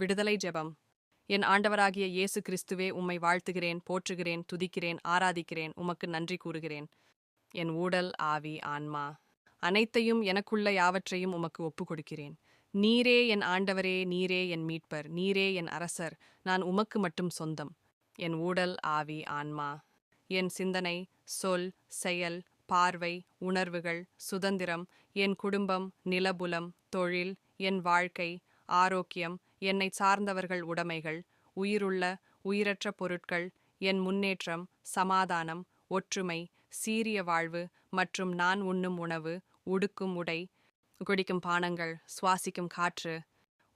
விடுதலை ஜெபம். என் ஆண்டவராகிய இயேசு கிறிஸ்துவே உம்மை வாழ்த்துகிறேன் போற்றுகிறேன் துதிக்கிறேன் ஆராதிக்கிறேன் உமக்கு நன்றி கூறுகிறேன். என் ஊடல் ஆவி ஆன்மா அனைத்தையும் எனக்குள்ள யாவற்றையும் உமக்கு ஒப்புக் கொடுக்கிறேன் நீரே என் ஆண்டவரே நீரே என் மீட்பர் நீரே என் அரசர் நான் உமக்கு மட்டும் சொந்தம். என் ஊடல் ஆவி ஆன்மா என் சிந்தனை சொல் செயல் பார்வை உணர்வுகள் சுதந்திரம் என் குடும்பம் நிலபுலம் தொழில் என் வாழ்க்கை ஆரோக்கியம் என்னை சார்ந்தவர்கள் உடைமைகள் உயிருள்ள உயிரற்ற பொருட்கள் என் முன்னேற்றம் சமாதானம் ஒற்றுமை சீரிய வாழ்வு மற்றும் நான் உண்ணும் உணவு உடுக்கும் உடை குடிக்கும் பானங்கள் சுவாசிக்கும் காற்று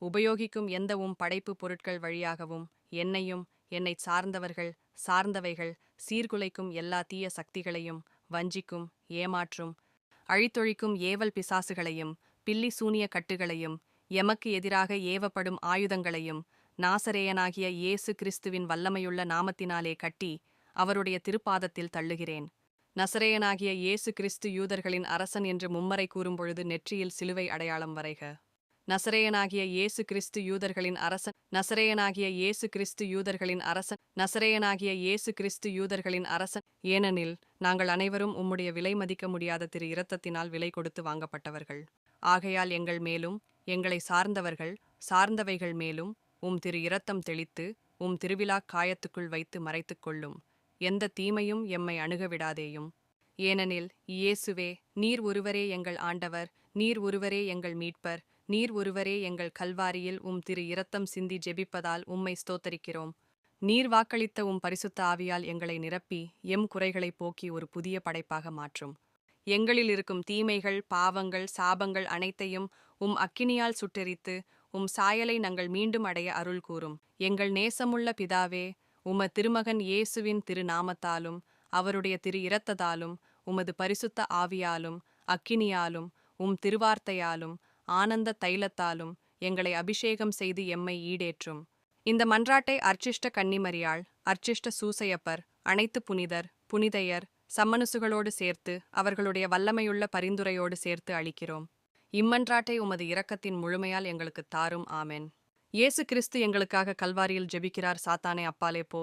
உபயோகிக்கும் எந்தவும் படைப்பு பொருட்கள் வழியாகவும் என்னையும் என்னை சார்ந்தவர்கள் சார்ந்தவைகள் சீர்குலைக்கும் எல்லா தீய சக்திகளையும் வஞ்சிக்கும் ஏமாற்றும் அழித்தொழிக்கும் ஏவல் பிசாசுகளையும் பில்லி சூனிய கட்டுகளையும் எமக்கு எதிராக ஏவப்படும் ஆயுதங்களையும் நாசரேயனாகிய இயேசு கிறிஸ்துவின் வல்லமையுள்ள நாமத்தினாலே கட்டி அவருடைய திருப்பாதத்தில் தள்ளுகிறேன். நசரேயனாகிய இயேசு கிறிஸ்து யூதர்களின் அரசன் என்று மும்மறை கூறும்பொழுது நெற்றியில் சிலுவை அடையாளம் வரைக. நசரேயனாகிய இயேசு கிறிஸ்து யூதர்களின் அரசன் நசரேயனாகிய இயேசு கிறிஸ்து யூதர்களின் அரசன் நசரேயனாகிய இயேசு கிறிஸ்து யூதர்களின் அரசன். ஏனெனில் நாங்கள் அனைவரும் உம்முடைய விலை மதிக்க முடியாத திரு இரத்தத்தினால் விலை கொடுத்து வாங்கப்பட்டவர்கள். ஆகையால் எங்கள் மேலும் எங்களை சார்ந்தவர்கள் சார்ந்தவைகள் மேலும் உம் திரு இரத்தம் தெளித்து உம் திருவிழாக் காயத்துக்குள் வைத்து மறைத்துக் கொள்ளும். எந்த தீமையும் எம்மை அணுகவிடாதேயும் ஏனெனில் இயேசுவே நீர் ஒருவரே எங்கள் ஆண்டவர் நீர் ஒருவரே எங்கள் மீட்பர் நீர் ஒருவரே எங்கள் கல்வாரியில் உம் திரு இரத்தம் சிந்தி ஜெபிப்பதால் உம்மை ஸ்தோத்தரிக்கிறோம். நீர் வாக்களித்த உம் பரிசுத்த ஆவியால் எங்களை நிரப்பி எம் குறைகளைப் போக்கி ஒரு புதிய படைப்பாக மாற்றும். எங்களில் இருக்கும் தீமைகள் பாவங்கள் சாபங்கள் அனைத்தையும் உம் அக்கினியால் சுட்டெரித்து உம் சாயலை நாங்கள் மீண்டும் அடைய அருள் கூறும். எங்கள் நேசமுள்ள பிதாவே உம திருமகன் இயேசுவின் திருநாமத்தாலும் அவருடைய திரு இரத்ததாலும் உமது பரிசுத்த ஆவியாலும் அக்கினியாலும் உம் திருவார்த்தையாலும் ஆனந்த தைலத்தாலும் எங்களை அபிஷேகம் செய்து எம்மை ஈடேற்றும். இந்த மன்றாட்டை அர்ச்சிஷ்ட கன்னிமரியாள் அர்ச்சிஷ்ட சூசையப்பர் அனைத்து புனிதர் புனிதையர் சம்மனுசுகளோடு சேர்த்து அவர்களுடைய வல்லமையுள்ள பரிந்துரையோடு சேர்த்து அளிக்கிறோம் இம்மன்றாட்டை உமது இரக்கத்தின் முழுமையால் எங்களுக்கு தாரும். ஆமென். இயேசு கிறிஸ்து எங்களுக்காக கல்வாரியில் ஜெபிக்கிறார். சாத்தானே அப்பாலே போ.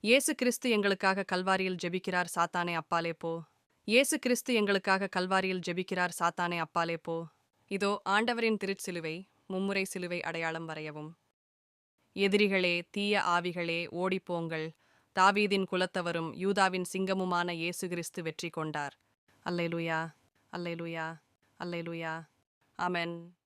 இயேசு கிறிஸ்து எங்களுக்காக கல்வாரியில் ஜெபிக்கிறார். சாத்தானே அப்பாலே போ. இயேசு கிறிஸ்து எங்களுக்காக கல்வாரியில் ஜெபிக்கிறார். சாத்தானே அப்பாலே போ. இதோ ஆண்டவரின் திருச்சிலுவை மும்முறை சிலுவை அடையாளம் வரையவும். எதிரிகளே தீய ஆவிகளே ஓடிப்போங்கள். தாவீதின் குலத்தவரும் யூதாவின் சிங்கமுமான இயேசு கிறிஸ்து வெற்றி கொண்டார். அல்லேலுயா அல்லேலுயா அல்லேலுயா. அமென்